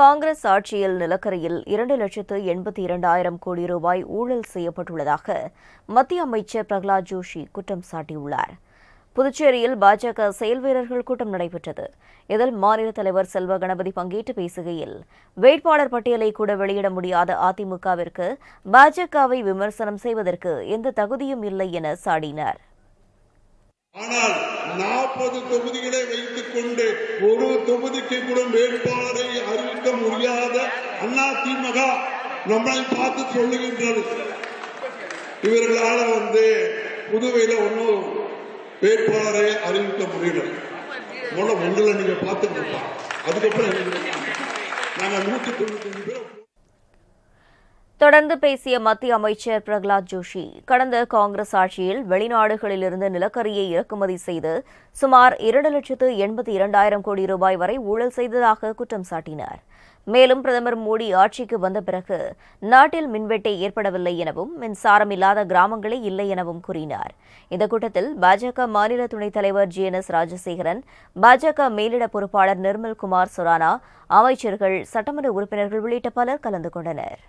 காங்கிரஸ் ஆட்சியில் நிலக்கரியில் இரண்டு லட்சத்து எண்பத்தி இரண்டாயிரம் கோடி ரூபாய் ஊழல் செய்யப்பட்டுள்ளதாக மத்திய அமைச்சர் பிரகலாத் ஜோஷி குற்றம் சாட்டியுள்ளார். புதுச்சேரியில் பாஜக செயல் வீரர்கள் கூட்டம் நடைபெற்றது. இதில் மாநில தலைவர் செல்வ கணபதி பங்கேற்று பேசுகையில் வேட்பாளர் பட்டியலை கூட வெளியிட முடியாத அதிமுகவிற்கு பாஜகவை விமர்சனம் செய்வதற்கு எந்த தகுதியும் இல்லை என சாடினார். ஆனால் நாற்பது தொகுதிகளை வைத்துக் கொண்டு ஒரு தொகுதிக்கு கூட வேட்பாளர் அண்ணா திமுக நம்மளை பார்த்து சொல்லுகின்றது. இவர்களால வந்து புதுவையில ஒன்னும் வேட்பாளரை அறிவிக்க முடியல. முதல்ல உங்களை நீங்க பார்த்துக்கிட்டு அதுக்கப்புறம் நாங்க நூத்தி தொண்ணூத்தி பேர் தொடர்ந்து பேசிய மத்திய அமைச்சர் பிரகலாத் ஜோஷி கடந்த காங்கிரஸ் ஆட்சியில் வெளிநாடுகளிலிருந்து நிலக்கரியை இறக்குமதி செய்து சுமார் இரண்டு லட்சத்து எண்பத்தி இரண்டாயிரம் கோடி ரூபாய் வரை ஊழல் செய்ததாக குற்றம் சாட்டினார். மேலும் பிரதமர் மோடி ஆட்சிக்கு வந்த பிறகு நாட்டில் மின்வெட்டை ஏற்படவில்லை எனவும் மின்சாரம் இல்லாத கிராமங்களே இல்லை எனவும் கூறினார். இந்த கூட்டத்தில் பாஜக மாநில துணைத் தலைவர் ஜி என் எஸ் ராஜசேகரன் பாஜக மேலிட பொறுப்பாளர் நிர்மல் குமார் சுரானா அமைச்சர்கள் சட்டமன்ற உறுப்பினர்கள் உள்ளிட்ட பலர் கலந்து கொண்டனர்.